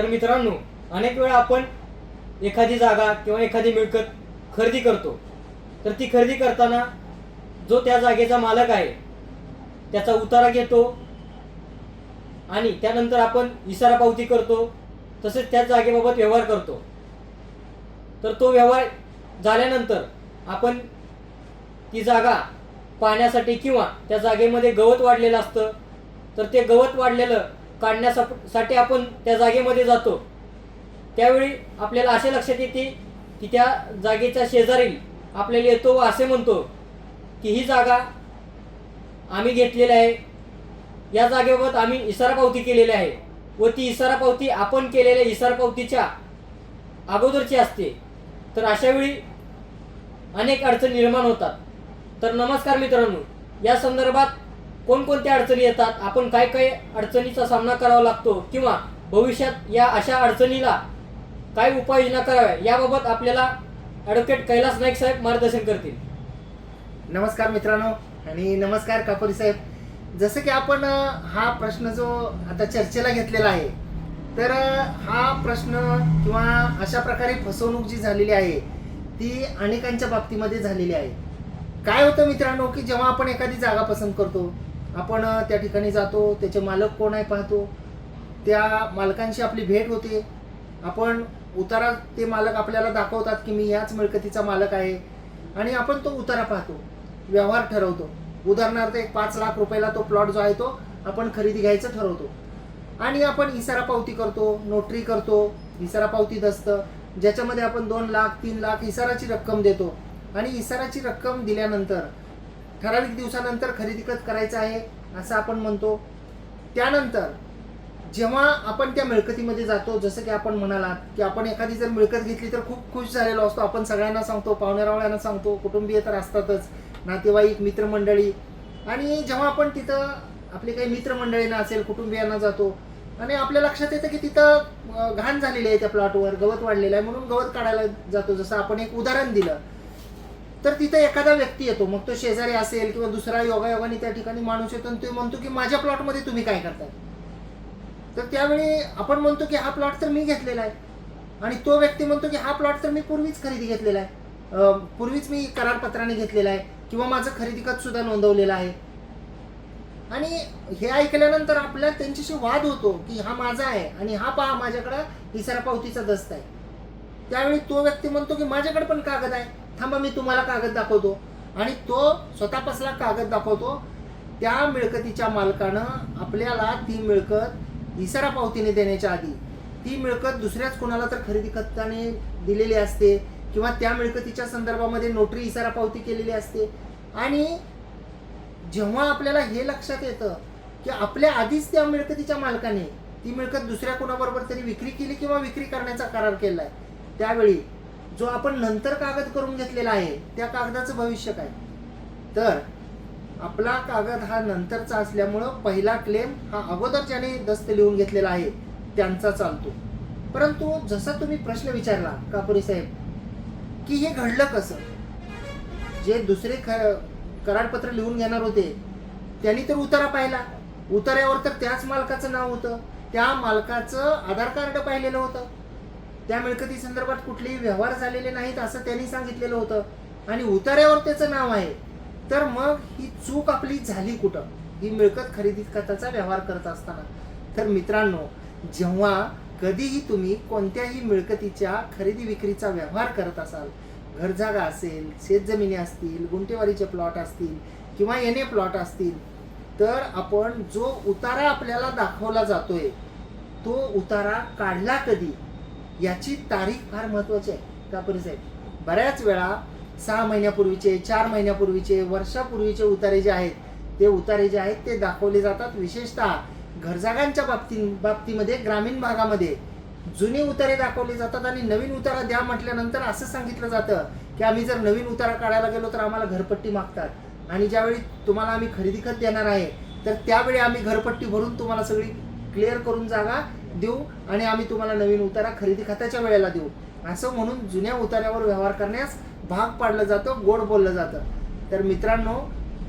तर मित्रांनो अनेक वेळा आपण एखादी जागा किंवा एखादी मिळकत खरेदी करतो. तर ती खरेदी करताना जो त्या जागेचा मालक आहे त्याचा उतारा घेतो आणि त्यानंतर आपण इशारा पावती करतो तसेच त्या जागेबाबत व्यवहार करतो. तर तो व्यवहार झाल्यानंतर आपण ती जागा पाहण्यासाठी किंवा त्या जागेमध्ये गवत वाढलेलं असतं तर ते गवत वाढलेलं काढण्यासाठी आपण त्या जागेमध्ये जातो. त्यावेळी आपल्याला असे लक्षात येते की त्या जागेच्या शेजारील आपल्याला येतो व असे म्हणतो की ही जागा आम्ही घेतलेली आहे. या जागेबाबत आम्ही इशारा पावती केलेली आहे व ती इशारा पावती आपण केलेल्या इशारा पावतीच्या अगोदरची असते. तर अशावेळी अनेक अडचणी निर्माण होतात. तर नमस्कार मित्रांनो या संदर्भात कोणकोणत्या अडचणी येतात आपण काय काय अडचणीचा सामना करावा लागतो किंवा भविष्यात या अशा अडचणीला काय उपाययोजना कराव्या याबाबत आपल्याला ॲडव्होकेट कैलास नाईक साहेब मार्गदर्शन करतील. नमस्कार मित्रांनो आणि नमस्कार कापुरी साहेब. जसं की आपण हा प्रश्न जो आता चर्चेला घेतलेला आहे तर हा प्रश्न किंवा अशा प्रकारे फसवणूक जी झालेली आहे ती अनेकांच्या बाबतीमध्ये झालेली आहे. काय होतं मित्रांनो की जेव्हा आपण एखादी जागा पसंत करतो आपण त्या ठिकाणी जातो त्याचे मालक कोण आहे पाहतो. त्या मालकांशी आपली भेट होते. आपण उतारा ते मालक आपल्याला दाखवतात की मी याच मिळकतीचा मालक आहे. आणि आपण तो उतारा पाहतो व्यवहार ठरवतो. उदाहरणार्थ एक पाच लाख रुपयाला तो प्लॉट जो आहे तो आपण खरेदी घ्यायचं ठरवतो. आणि आपण इसारा पावती करतो नोटरी करतो इसारा पावती दस्त. ज्याच्यामध्ये आपण दोन लाख तीन लाख इसाराची रक्कम देतो. आणि इसाराची रक्कम दिल्यानंतर ठराविक दिवसानंतर खरेदी खत करायचं आहे असं आपण म्हणतो. त्यानंतर जेव्हा आपण त्या मिळकतीमध्ये जातो जसं की आपण म्हणालात की आपण एखादी जर मिळकत घेतली तर खूप खुश झालेलो असतो. आपण सगळ्यांना सांगतो पाहुण्यारावळ्यांना सांगतो कुटुंबीय तर असतातच नातेवाईक मित्रमंडळी. आणि जेव्हा आपण तिथं आपले काही मित्रमंडळींना असेल कुटुंबियांना जातो आणि आपल्या लक्षात येतं की तिथं घाण झालेली आहे त्या प्लॉटवर गवत वाढलेलं आहे म्हणून गवत काढायला जातो. जसं आपण एक उदाहरण दिलं तर तिथं एखादा व्यक्ती येतो मग तो शेजारी असेल किंवा दुसरा योगायोगाने त्या ठिकाणी माणूस येतो आणि तो म्हणतो की माझ्या प्लॉटमध्ये तुम्ही काय करताय? तर त्यावेळी आपण म्हणतो की हा प्लॉट तर मी घेतलेला आहे. आणि तो व्यक्ती म्हणतो की हा प्लॉट तर मी पूर्वीच खरेदी घेतलेला आहे. पूर्वीच मी करारपत्राने घेतलेला आहे किंवा माझं खरेदी खत सुद्धा नोंदवलेलं आहे. आणि हे ऐकल्यानंतर आपल्याला त्यांच्याशी वाद होतो की हा माझा आहे आणि हा पहा माझ्याकडं इसारा पावतीचा दस्त आहे. त्यावेळी तो व्यक्ती म्हणतो की माझ्याकडे पण कागद आहे. थांबा मी तुम्हाला कागद दाखवतो. आणि तो स्वतःपासला कागद दाखवतो? त्या मिळकतीच्या मालकानं आपल्याला ती मिळकत इसारा पावतीने देण्याच्या आधी ती मिळकत दुसऱ्याच कोणाला तर खरेदी खताने दिलेली असते किंवा त्या मिळकतीच्या संदर्भामध्ये नोटरी इसारा पावती केलेली असते. आणि जेव्हा आपल्याला हे लक्षात येतं की आपल्या आधीच त्या मिळकतीच्या मालकाने ती मिळकत दुसऱ्या कोणाबरोबर तरी विक्री केली किंवा विक्री करण्याचा करार केला आहे त्यावेळी जो आपण नंतर कागद करून घेतलेला आहे त्या कागदाचं भविष्य काय? तर आपला कागद हा नंतरचा असल्यामुळं पहिला क्लेम हा अगोदर ज्याने दस्त लिहून घेतलेला आहे त्यांचा चालतो. परंतु जसा तुम्ही प्रश्न विचारला कापुरी साहेब की हे घडलं कसं? जे दुसरे ख करारपत्र लिहून घेणार होते त्यांनी तर उतारा पाहिला. उतार्यावर तर त्याच मालकाचं नाव होतं. त्या मालकाचं आधार कार्ड पाहिलेलं होतं. त्या मिळकती संदर्भात कुठलेही व्यवहार झालेले नाहीत असं त्यांनी सांगितलेलं होतं. आणि उतार्यावर त्याचं नाव आहे. तर मग ही चूक आपली झाली कुठं? ही मिळकत खरेदी खताचा व्यवहार करत असताना. तर मित्रांनो जेव्हा कधीही तुम्ही कोणत्याही मिळकतीच्या खरेदी विक्रीचा व्यवहार करत असाल घरजागा असेल शेतजमिनी असतील गुंटेवारीचे प्लॉट असतील किंवा एने प्लॉट असतील तर आपण जो उतारा आपल्याला दाखवला जातोय तो उतारा काढला कधी? याची तारीख फार महत्वाची आहे. का साहेब? बऱ्याच वेळा सहा महिन्यापूर्वीचे चार महिन्यापूर्वीचे वर्षापूर्वीचे उतारे जे आहेत ते उतारे जे आहेत ते दाखवले जातात. विशेषतः घरजागांच्या बाबती बाबतीमध्ये ग्रामीण भागामध्ये जुने उतारे दाखवले जातात आणि नवीन उतारा द्या म्हटल्यानंतर असं सांगितलं जातं की आम्ही जर नवीन उतारा काढायला गेलो तर आम्हाला घरपट्टी मागतात. आणि ज्यावेळी तुम्हाला आम्ही खरेदी खत देणार आहे तर त्यावेळी आम्ही घरपट्टी भरून तुम्हाला सगळी क्लिअर करून जागा देऊ आणि आम्ही तुम्हाला नवीन उतारा खरेदी खताच्या वेळेला देऊ. असं म्हणून जुन्या उतार्यावर व्यवहार करण्यास भाग पाडलं जातं गोड बोललं जातं. तर मित्रांनो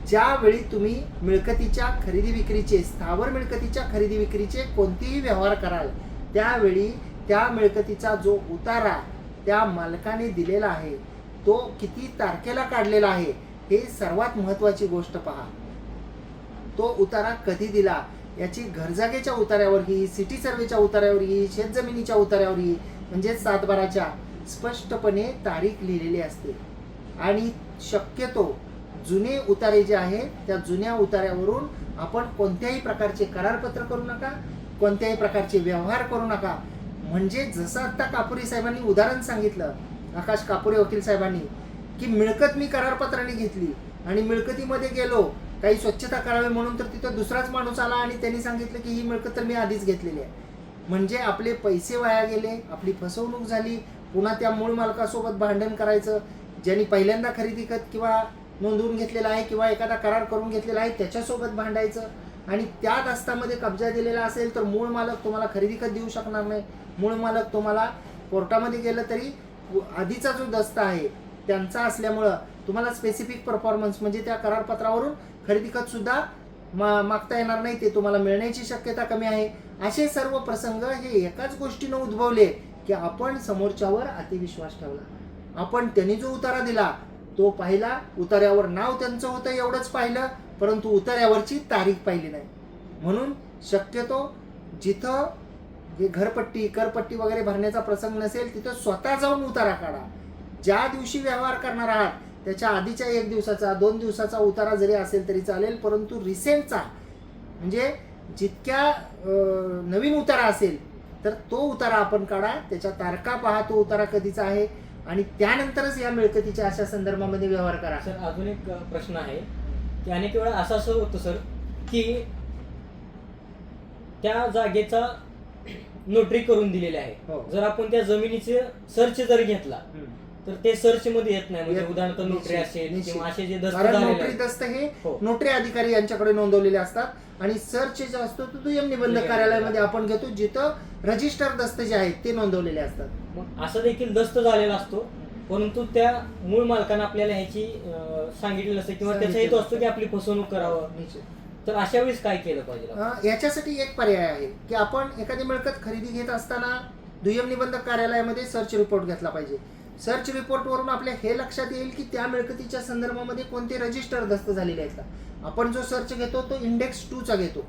ज्यावेळी तुम्ही मिळकतीच्या खरेदी विक्रीचे स्थावर मिळकतीच्या खरेदी विक्रीचे कोणतेही व्यवहार कराल त्यावेळी त्या मिळकतीचा जो उतारा त्या मालकाने दिलेला आहे तो किती तारखेला काढलेला आहे हे सर्वात महत्त्वाची गोष्ट पहा. तो उतारा कधी दिला? याची घरजागेच्या उतार्यावर ही सिटी सर्वेच्या उतार्यावर ही शेतजमिनीच्या उतार्यावर ही म्हणजे सातबाराच्या स्पष्टपणे तारीख लिहिलेली असते. आणि शक्यतो जुने उतारे जे आहेत त्या जुन्या उतार्यावरून आपण कोणत्याही प्रकारचे करारपत्र करू नका कोणत्याही प्रकारचे व्यवहार करू नका. म्हणजे जसं आता कापुरी साहेबांनी उदाहरण सांगितलं आकाश कापुरे वकील साहेबांनी की मिळकत मी करारपत्राने घेतली आणि मिळकतीमध्ये गेलो काही स्वच्छता करावी म्हणून तर तिथं दुसराच माणूस आला आणि त्यांनी सांगितलं की ही मिळकत तर मी आधीच घेतलेली आहे. म्हणजे आपले पैसे वाया गेले आपली फसवणूक झाली पुन्हा त्या मूळ मालकासोबत भांडण करायचं ज्यांनी पहिल्यांदा खरेदी खत किंवा नोंदवून घेतलेला आहे किंवा एखादा करार करून घेतलेला आहे त्याच्यासोबत भांडायचं. आणि त्या दस्तामध्ये कब्जा दिलेला असेल तर मूळ मालक तुम्हाला खरेदी खत देऊ शकणार नाही. मूळ मालक तुम्हाला कोर्टामध्ये गेलं तरी आधीचा जो दस्ता आहे त्यांचा असल्यामुळं तुम्हाला स्पेसिफिक परफॉर्मन्स म्हणजे त्या करारपत्रावरून खरेदी खत सुद्धा मा मागता येणार नाही ते तुम्हाला मिळण्याची शक्यता कमी आहे. असे सर्व प्रसंग हे एकाच गोष्टीनं उद्भवले की आपण समोरच्यावर अतिविश्वास ठेवला. आपण त्यांनी जो उतारा दिला तो पाहिला. उतार्यावर नाव त्यांचं होतं एवढंच पाहिलं परंतु उतार्यावरची तारीख पाहिली नाही. म्हणून शक्यतो जिथं जे घरपट्टी करपट्टी वगैरे भरण्याचा प्रसंग नसेल तिथं स्वतः जाऊन उतारा काढा. ज्या दिवशी व्यवहार करणार आहात त्याच्या आधीच्या एक दिवसाचा दोन दिवसाचा उतारा जरी असेल तरी चालेल परंतु रिसेंटचा म्हणजे जितक्या नवीन उतारा असेल तर तो उतारा आपण काढा त्याच्या तारखा पहा तो उतारा कधीचा आहे आणि त्यानंतरच या मिळकतीच्या अशा संदर्भामध्ये व्यवहार करा सर अजून एक प्रश्न आहे की अनेक वेळा असं असं होतं सर की त्या जागेचा नोटरी करून दिलेली आहे हो. जर आपण त्या जमिनीचे सर्च जर घेतला. तर ते सर्च मध्ये येत नाही म्हणजे उदाहरणार्थ नोटरी असेल. किंवा असे जे दस्त कारण झालेले नोटरी आहेत. दस्त हे हो. नोटरी अधिकारी यांच्याकडे नोंदवलेले असतात आणि सर्च जे असतो तो दुय्यम निबंधक दुय्यम कार्यालयामध्ये आपण घेतो जिथं रजिस्टर दस्त जे आहेत ते नोंदवलेले असतात मग असं देखील दस्त झालेला असतो परंतु त्या मूळ मालकानं आपल्याला ह्याची अ, सांगितलेलं असतं किंवा त्याचा हेतू असतो की आपली फसवणूक करावं निश्चित. तर अशा वेळेस काय केलं पाहिजे आपण? अं, याच्यासाठी एक पर्याय आहे की आपण एखादी मिळकत खरेदी घेत असताना दुय्यम निबंधक कार्यालयामध्ये सर्च रिपोर्ट घेतला पाहिजे सर्च रिपोर्टवरून आपल्या हे लक्षात येईल की त्या मिळकतीच्या संदर्भामध्ये कोणते रजिस्टर दस्त झालेले आहेत का? आपण जो सर्च घेतो तो इंडेक्स टूचा घेतो.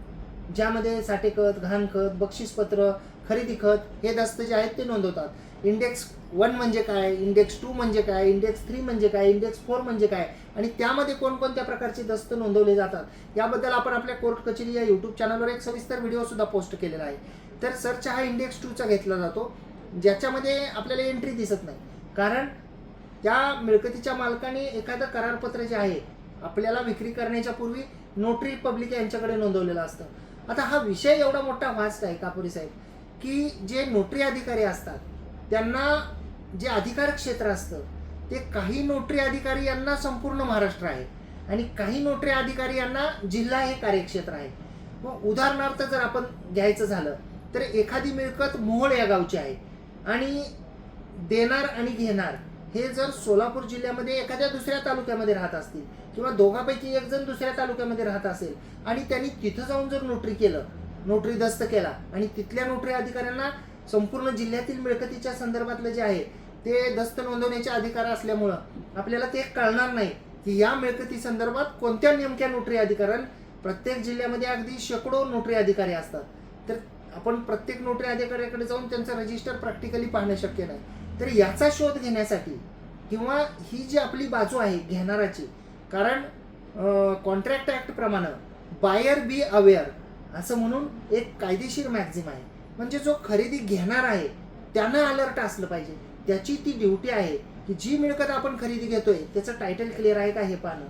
ज्यामध्ये साठेखत घाणखत बक्षीसपत्र खरेदी खत हे दस्त जे आहेत ते नोंदवतात. इंडेक्स वन म्हणजे काय? इंडेक्स टू म्हणजे काय? इंडेक्स थ्री म्हणजे काय? इंडेक्स फोर म्हणजे काय? आणि त्यामध्ये कोणकोणत्या प्रकारचे दस्त नोंदवले जातात? याबद्दल आपण आपल्या कोर्ट कचेरी या यूट्यूब चॅनलवर एक सविस्तर व्हिडिओसुद्धा पोस्ट केलेला आहे. तर सर्च हा इंडेक्स टूचा घेतला जातो. ज्याच्यामध्ये आपल्याला एंट्री दिसत नाही. कारण त्या मिळकतीच्या मालकाने एखादं करारपत्र जे आहे आपल्याला विक्री करण्याच्या पूर्वी नोटरी पब्लिक यांच्याकडे नोंदवलेलं असतं. आता हा विषय एवढा मोठा व्हास्ट आहे कापुरी साहेब की जे नोटरी अधिकारी असतात त्यांना जे अधिकार क्षेत्र असतं ते काही नोटरी अधिकारी यांना संपूर्ण महाराष्ट्र आहे आणि काही नोटरी अधिकारी यांना जिल्हा हे कार्यक्षेत्र आहे. मग उदाहरणार्थ जर आपण घ्यायचं झालं तर एखादी मिळकत मोहोळ या गावची आहे आणि देणार आणि घेणार हे जर सोलापूर जिल्ह्यामध्ये एखाद्या दुसऱ्या तालुक्यामध्ये राहत असतील किंवा दोघांपैकी एक जण दुसऱ्या तालुक्यामध्ये राहत असेल आणि त्यांनी तिथं जाऊन जर नोटरी केलं नोटरी दस्त केला आणि तिथल्या नोटरी अधिकाऱ्यांना संपूर्ण जिल्ह्यातील मिळकतीच्या संदर्भातलं जे आहे ते दस्त नोंदवण्याचे अधिकार असल्यामुळं आपल्याला ते कळणार नाही की या मिळकती संदर्भात कोणत्या नेमक्या नोटरी अधिकाऱ्यां प्रत्येक जिल्ह्यामध्ये अगदी शेकडो नोटरी अधिकारी असतात. तर आपण प्रत्येक नोटरी अधिकाऱ्याकडे जाऊन त्यांचं रजिस्टर प्रॅक्टिकली पाहणं शक्य नाही. तर याचा शोध घेण्यासाठी किंवा ही जी आपली बाजू आहे घेणाराची कारण कॉन्ट्रॅक्ट ॲक्टप्रमाणे बायर बी अवेअर असं म्हणून एक कायदेशीर मॅक्झिम आहे. म्हणजे जो खरेदी घेणार आहे त्यानं अलर्ट असलं पाहिजे. त्याची ती ड्युटी आहे की जी मिळकत आपण खरेदी घेतोय त्याचं टायटल क्लिअर आहे का हे पाहणं.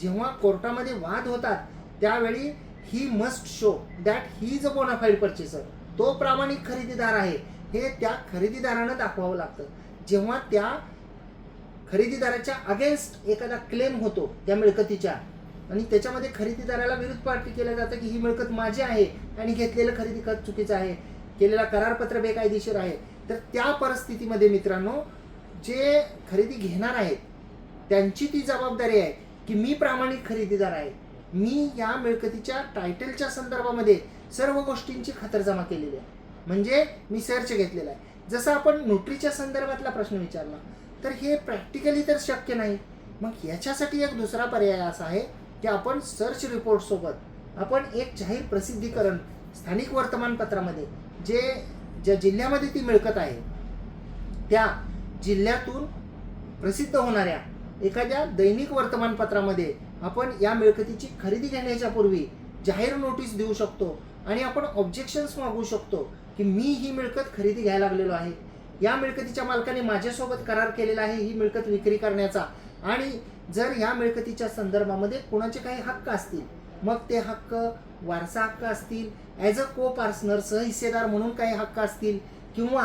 जेव्हा कोर्टामध्ये वाद होतात त्यावेळी he must show that he is a bonafide purchaser तो प्रामाणिक खरेदीदार आहे. हे त्या खरेदीदारानं दाखवावं लागतं. जेव्हा त्या खरेदीदाराच्या अगेन्स्ट एखादा क्लेम होतो त्या मिळकतीच्या आणि त्याच्यामध्ये खरेदीदाराला विरुद्ध पार्टी केलं जातं की ही मिळकत माझी आहे आणि घेतलेलं खरेदी खत चुकीचं आहे केलेला करारपत्र बेकायदेशीर आहे तर त्या परिस्थितीमध्ये मित्रांनो जे खरेदी घेणार आहेत त्यांची ती जबाबदारी आहे की मी प्रामाणिक खरेदीदार आहे. मी या मिळकतीच्या टायटलच्या संदर्भामध्ये सर्व गोष्टींची खतरजमा केलेली आहे. म्हणजे मी सर्च घेतलेला आहे. जसं आपण नोटरीच्या संदर्भातला प्रश्न विचारला तर हे प्रॅक्टिकली तर शक्य नाही. मग याच्यासाठी एक दुसरा पर्याय असा आहे की आपण सर्च रिपोर्टसोबत आपण एक जाहीर प्रसिद्धीकरण स्थानिक वर्तमानपत्रामध्ये जे ज्या जिल्ह्यामध्ये ती मिळकत आहे त्या जिल्ह्यातून प्रसिद्ध होणाऱ्या एखाद्या दैनिक वर्तमानपत्रामध्ये आपण या मिळकतीची खरेदी घेण्याच्या पूर्वी जाहीर नोटीस देऊ शकतो आणि आपण ऑब्जेक्शन्स मागू शकतो की मी ही मिळकत खरेदी घ्यायला लागलेलो आहे. या मिळकतीच्या मालकाने माझ्यासोबत करार केलेला आहे ही मिळकत विक्री करण्याचा. आणि जर ह्या मिळकतीच्या संदर्भामध्ये कोणाचे काही हक्क असतील मग ते हक्क वारसा हक्क असतील ॲज अ को पार्सनर सहहिस्सेदार म्हणून काही हक्क असतील किंवा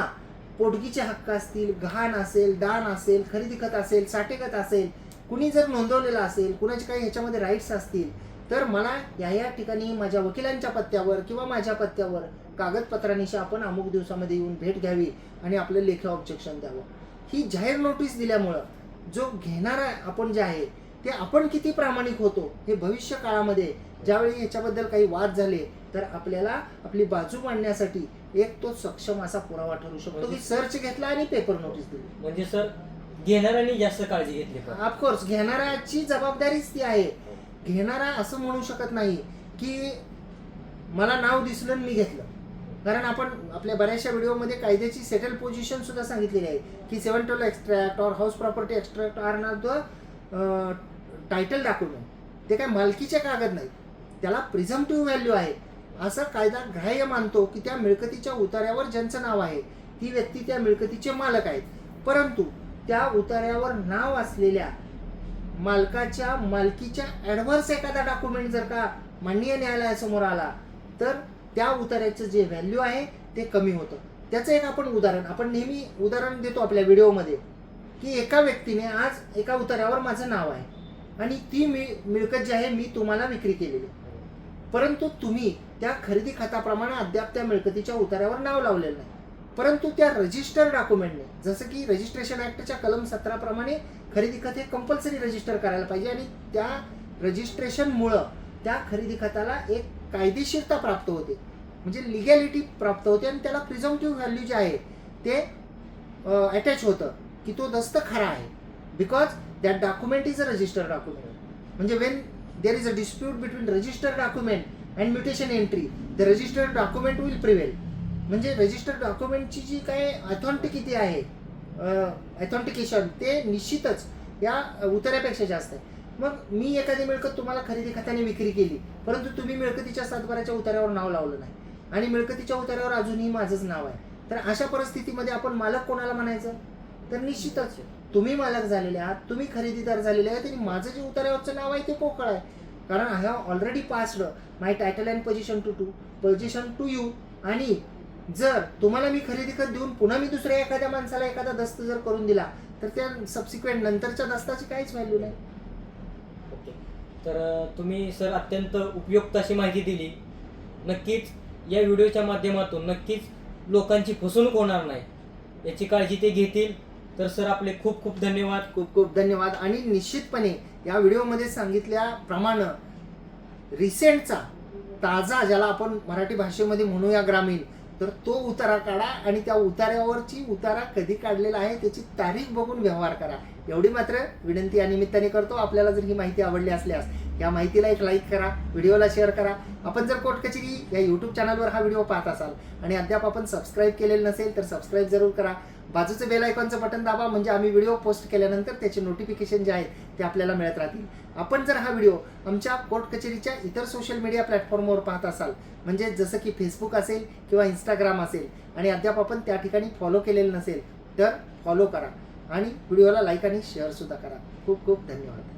पोटगीचे हक्क असतील गहाण असेल दान असेल खरेदी खत असेल साठेखत असेल कुणी जर नोंदवलेलं असेल कुणाचे काही ह्याच्यामध्ये राईट्स असतील तर मला या या ठिकाणी माझ्या वकिलांच्या पत्त्यावर किंवा माझ्या पत्त्यावर कागदपत्रांनिशी आपण अमुक दिवसामध्ये येऊन भेट घ्यावी आणि आपलं लेखी ऑब्जेक्शन द्यावं. ही जाहीर नोटीस दिल्यामुळं जो घेणारा आपण जे आहे ते आपण किती प्रामाणिक होतो हे भविष्य काळामध्ये ज्यावेळी याच्याबद्दल काही वाद झाले तर आपल्याला आपली बाजू मांडण्यासाठी एक तो सक्षम असा पुरावा ठरू शकतो. की सर्च घेतला आणि पेपर नोटीस दिली. म्हणजे सर घेणाऱ्यांनी जास्त काळजी घेतली पाहिजे ऑफकोर्स घेणाऱ्याची जबाबदारीच ती आहे. घेणारा असं म्हणू शकत नाही की मला नाव दिसलं आणि मी घेतलं. कारण आपण आपल्या बऱ्याचशा व्हिडिओमध्ये कायद्याची सेटल पोझिशन सुद्धा सांगितलेली आहे की seven twelve extract or house property extract or the title document ते काय मालकीचे कागद नाही. त्याला प्रिझम्टिव्ह व्हॅल्यू आहे. असं कायदा ग्राह्य मानतो की त्या मिळकतीच्या उतार्यावर ज्यांचं नाव आहे ती व्यक्ती त्या मिळकतीचे मालक आहेत. परंतु त्या उतार्यावर नाव असलेल्या मालकाच्या मालकीच्या ॲडव्हर्स एखादा डॉक्युमेंट जर का माननीय न्यायालयासमोर आला तर त्या उतार्याचं जे व्हॅल्यू आहे ते कमी होतं. त्याचं एक आपण उदाहरण आपण नेहमी उदाहरण देतो आपल्या व्हिडिओमध्ये की एका व्यक्तीने आज एका उतार्यावर माझं नाव आहे आणि ती मिळ मिळकत जी आहे मी तुम्हाला विक्री केलेली. परंतु तुम्ही त्या खरेदी खात्याप्रमाणे अद्याप त्या मिळकतीच्या उतार्यावर नाव लावलेलं नाही. परंतु त्या रजिस्टर डॉक्युमेंटने जसं की रजिस्ट्रेशन ॲक्टच्या कलम सतराप्रमाणे खरेदी खत हे कंपल्सरी रजिस्टर करायला पाहिजे आणि त्या रजिस्ट्रेशनमुळं त्या खरेदी खताला एक कायदेशीरता प्राप्त होते. म्हणजे लिगॅलिटी प्राप्त होते आणि त्याला प्रिझम्टिव्ह व्हॅल्यू जे आहे ते अटॅच होतं की तो दस्त खरा आहे. Because that document is a register document म्हणजे when there is a dispute between register document and mutation entry the registered document will prevail म्हणजे रजिस्टर्ड डॉक्युमेंटची जी काय अथॉन्टिकिटी आहे अथॉन्टिकेशन ते निश्चितच या उतार्यापेक्षा जास्त आहे. मग मी एखादी मिळकत तुम्हाला खरेदी खात्याने विक्री केली परंतु तुम्ही मिळकतीच्या सातबाराच्या उतार्यावर नाव लावलं नाही आणि मिळकतीच्या उतार्यावर अजूनही माझंच नाव आहे तर अशा परिस्थितीमध्ये आपण मालक कोणाला म्हणायचं? तर निश्चितच तुम्ही मालक झालेले आहात तुम्ही खरेदीदार झालेले आहात आणि माझं जे उतार्यावरचं नाव आहे ते पोकळ आहे. कारण I have already passed my title and possession to to possession to you आणि जर तुम्हाला मी खरेदी खत देऊन पुन्हा मी दुसऱ्या एखाद्या माणसाला एखादा दस्त जर करून दिला तर त्या सबसिक्वेंट नंतरच्या दस्ताची काहीच व्हॅल्यू नाही. ओके. तर तुम्ही सर अत्यंत उपयुक्त अशी माहिती दिली. नक्कीच या व्हिडिओच्या माध्यमातून नक्कीच लोकांची फसवणूक होणार नाही. याची काळजी ते घेतील. तर सर आपले खूप खूप धन्यवाद. खूप खूप धन्यवाद. आणि निश्चितपणे या व्हिडिओमध्ये सांगितल्याप्रमाणे रिसेंटचा ताजा ज्याला आपण मराठी भाषेमध्ये म्हणूया ग्रामीण तर तो उतारा काढा आणि त्या उतार्यावरची उतारा कधी काढलेला आहे त्याची तारीख बघून व्यवहार करा. एवढी मात्र विनंती या निमित्ताने करतो. आपल्याला जर ही माहिती आवडली असल्यास. या माहितीला एक लाईक करा व्हिडिओला शेअर करा. आपण जर कोर्ट कचेरी या यूट्यूब चॅनलवर हा व्हिडिओ पाहत असाल आणि अद्याप आपण सबस्क्राईब केलेलं नसेल तर सबस्क्राईब जरूर करा. बाजूचं बेल आयकॉनचं बटन दाबा म्हणजे आम्ही व्हिडिओ पोस्ट केल्यानंतर त्याचे नोटिफिकेशन जे आहेत ते आपल्याला मिळत राहतील. आपण जर हा व्हिडिओ आमच्या कोर्ट कचेरीच्या इतर सोशल मीडिया प्लॅटफॉर्मवर पाहत असाल म्हणजे जसं की फेसबुक असेल किंवा इंस्टाग्राम असेल आणि अद्याप आपण त्या ठिकाणी फॉलो केलेलं नसेल तर फॉलो करा आणि व्हिडिओला लाईक आणि शेअरसुद्धा करा. खूप खूप धन्यवाद.